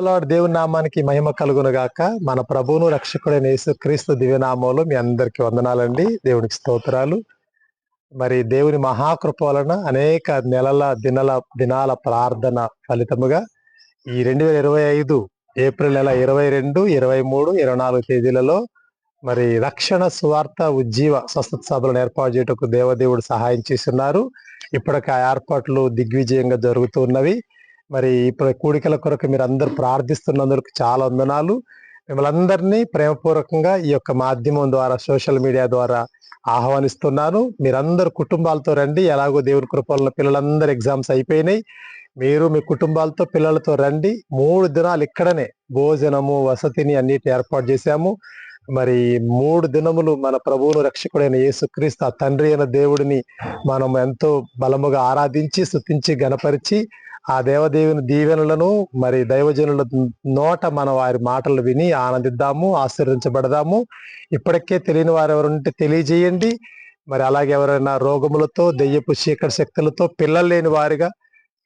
Lord దేవుని నామానికి మహిమ కలుగును గాక. మన ప్రభువును రక్షకుడైన యేసు క్రీస్తు దివ్యనామంలో మీ అందరికి వందనాలండి. దేవునికి స్తోత్రాలు. మరి దేవుని మహాకృప వలన అనేక నెలల దినల దినాల ప్రార్థన ఫలితముగా ఈ రెండు వేల ఇరవై ఐదు ఏప్రిల్ నెల ఇరవై రెండు ఇరవై మూడు ఇరవై నాలుగు తేదీలలో మరి రక్షణ సువార్త ఉజ్జీవ స్వస్థత సభలను ఏర్పాటు చేయటకు దేవదేవుడు సహాయం చేస్తున్నారు. ఇప్పటికి ఆ ఏర్పాట్లు దిగ్విజయంగా జరుగుతున్నవి మరి ఇప్పుడు కూడికల కొరకు మీరు అందరు ప్రార్థిస్తున్నందుకు చాలా వందనాలు. మిమ్మల్ని అందరినీ ప్రేమపూర్వకంగా ఈ యొక్క మాధ్యమం ద్వారా సోషల్ మీడియా ద్వారా ఆహ్వానిస్తున్నాను. మీరందరు కుటుంబాలతో రండి. ఎలాగో దేవుని కృపల్లో పిల్లలందరూ ఎగ్జామ్స్ అయిపోయినాయి. మీరు మీ కుటుంబాలతో పిల్లలతో రండి. మూడు దినాలు ఇక్కడనే భోజనము వసతిని అన్నిటి ఏర్పాటు చేశాము. మరి మూడు దినములు మన ప్రభువును రక్షకుడైన యేసుక్రీస్తు ఆ తండ్రి అయిన దేవుడిని మనం ఎంతో బలముగా ఆరాధించి స్థుతించి గణపరిచి ఆ దేవదేవుని దీవెనలను మరి దైవజనుల నోట మన వారి మాటలు విని ఆనందిద్దాము ఆశీర్వించబడదాము ఇప్పటికే తెలియని వారు ఎవరుంటే తెలియజేయండి. మరి అలాగే ఎవరైనా రోగములతో దెయ్యపు చీకటి శక్తులతో పిల్లలు లేని వారిగా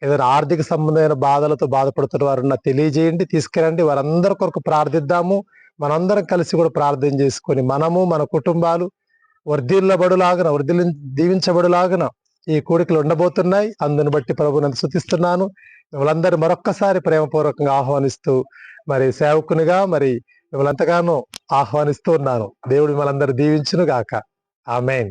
ఏదైనా ఆర్థిక సంబంధమైన బాధలతో బాధపడుతున్న వారున్నా తెలియజేయండి తీసుకురండి. వారందరి కొరకు ప్రార్థిద్దాము. మనందరం కలిసి కూడా ప్రార్థన చేసుకొని మనము మన కుటుంబాలు వర్ధిల్లబడులాగన వర్ధిల్ దీవించబడులాగన ఈ కోడికలు ఉండబోతున్నాయి. అందును బట్టి ప్రభుని శుతిస్తున్నాను మిమ్మల్ందరూ మరొక్కసారి ప్రేమపూర్వకంగా ఆహ్వానిస్తూ మరి సేవకునిగా మరి మిమ్మల్ని ఎంతగానో ఆహ్వానిస్తూ ఉన్నాను. దేవుడు మిమ్మల్ని అందరూ దీవించును గాక ఆమెన్.